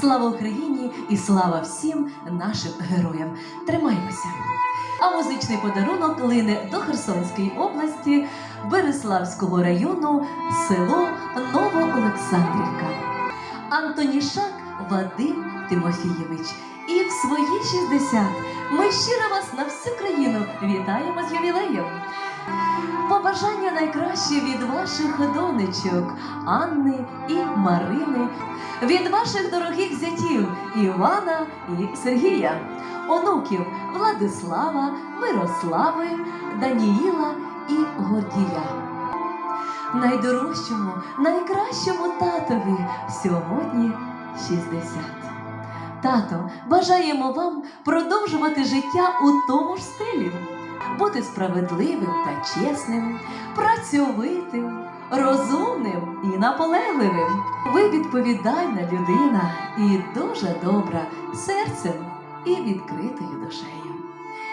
Слава Україні і слава всім нашим героям. Тримаймося! А музичний подарунок лине до Херсонської області, Береславського району, село Новоолександрівка. Антонішак Вадим Тимофійович. І в свої 60 ми щиро вас на всю країну вітаємо з ювілеєм. Побажання найкраще від ваших донечок Анни і Марини, від ваших дорогих зятів Івана і Сергія, онуків Владислава, Мирослави, Даніїла і Гордія. Найдорожчому, найкращому татові сьогодні 60. Тато, бажаємо вам продовжувати життя у тому ж стилі, бути справедливим та чесним, працьовитим, розумним і наполегливим. Ви відповідальна людина і дуже добра серцем і відкритою душею.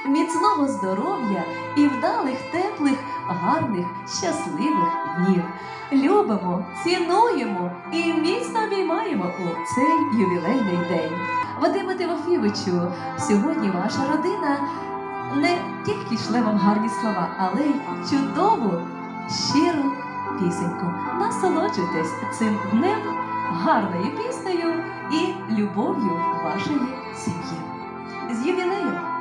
Міцного здоров'я і вдалих, теплих, гарних, щасливих днів. Любимо, цінуємо і міцно обіймаємо у цей ювілейний день. Вадиме Тимофійовичу, сьогодні ваша родина не тільки йшли вам гарні слова, але й чудову, щиру пісеньку. Насолоджуйтесь цим днем, гарною піснею і любов'ю вашої сім'ї. З ювілеєм!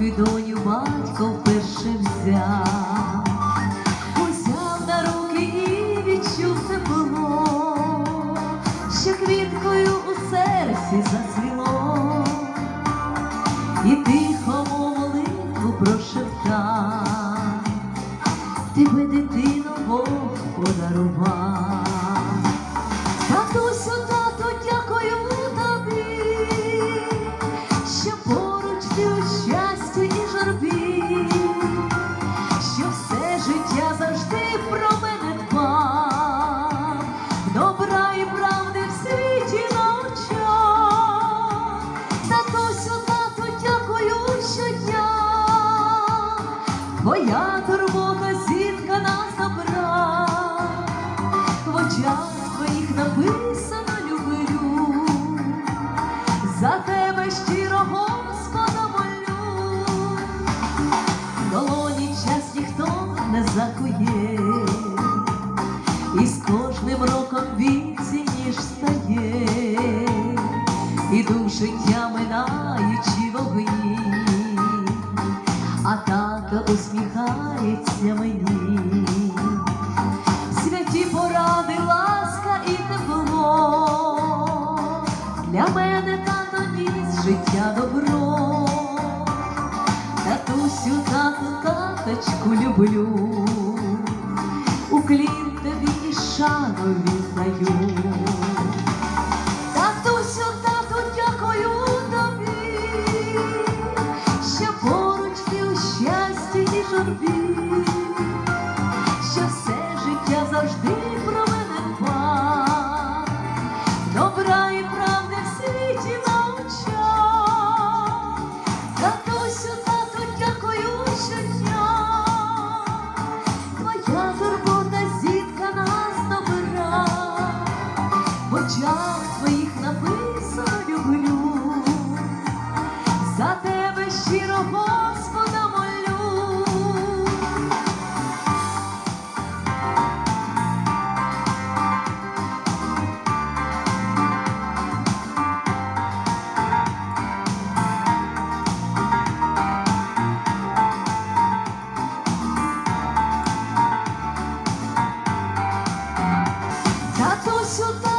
Руки доню батько вперше взяв, узяв на руки і відчув тепло, що квіткою у серці зацвіло. І тихо молитву прошептав, тебе дитину Бог подарував. Життя завжди про мене дбав, добра і правди в світі навчав. Татусю, тату, дякую що я Твоя закує. І з кожним роком віці ніж стає, іду в життя минаючи вогні, а тато усміхається мені, святі поради, ласка і тепло, для мене тато ніс життя добро, татусю, тату, таточку люблю уклін тобі і шану віддаю. Татусю, тату, дякую тобі, що поруч ти у щасті і журбі, Татусю,